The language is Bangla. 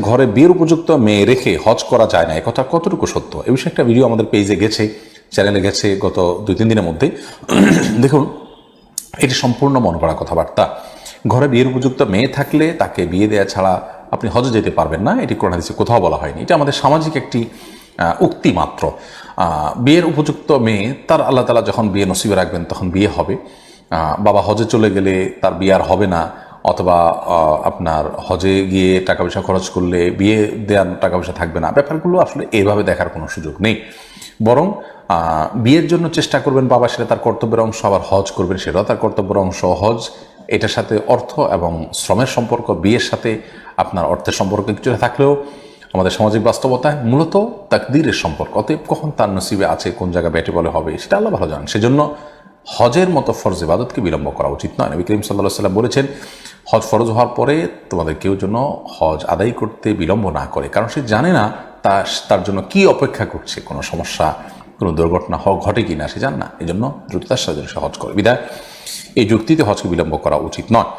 ঘরে বিয়ের উপযুক্ত মেয়ে রেখে হজ করা যায় না একথা কতটুকু সত্য? এ বিষয়ে একটা ভিডিও আমাদের পেজে গেছে চ্যানেলে গেছে গত দুই তিন দিনের মধ্যে দেখুন, এটি সম্পূর্ণ মন করা কথাবার্তা। ঘরে বিয়ের উপযুক্ত মেয়ে থাকলে তাকে বিয়ে দেওয়া ছাড়া আপনি হজে যেতে পারবেন না, এটি কোরআন হাদিসে কোথাও বলা হয়নি। এটা আমাদের সামাজিক একটি উক্তি মাত্র। বিয়ের উপযুক্ত মেয়ে, তার আল্লাহ তালা যখন বিয়ে নসিবে রাখবেন, তখন বিয়ে হবে। বাবা হজে চলে গেলে তার বিয়ে আর হবে না। অথবা আপনার হজে গিয়ে টাকা পয়সা খরচ করলে বিয়ে দেওয়ার টাকা পয়সা থাকবে না। ব্যাপারগুলো আসলে এইভাবে দেখার কোনো সুযোগ নেই। বরং বিয়ের জন্য চেষ্টা করবেন বাবা, সেটা তার কর্তব্যের অংশ, আবার হজ করবেন সেটাও তার কর্তব্যের অংশ। হজ, এটার সাথে অর্থ এবং শ্রমের সম্পর্ক, বিয়ের সাথে আপনার অর্থের সম্পর্ক কিছুটা থাকলেও আমাদের সামাজিক বাস্তবতায় মূলত তাকদীরের সম্পর্ক। অতএব কখন তার নসিবে আছে, কোন জায়গায় ব্যাটে বলে হবে, সেটা আল্লাহ ভালো জানেন। সেজন্য হজের মতো ফরজ ইবাদতকে বিলম্ব করা উচিত নয়। নবী করিম সাল্লাহ সাল্লাম বলেছেন, হজ ফরজ হওয়ার পরে তোমাদের কেউ যেন হজ আদায় করতে বিলম্ব না করে। কারণ সে জানে না তা, তার জন্য কি অপেক্ষা করছে, কোনো সমস্যা, কোনো দুর্ঘটনা হ ঘটে কি না, সে জান না। এই জন্য দ্রুততার সাথে সে হজ করে। বিদায়, এই যুক্তিতে হজকে বিলম্ব করা উচিত নয়।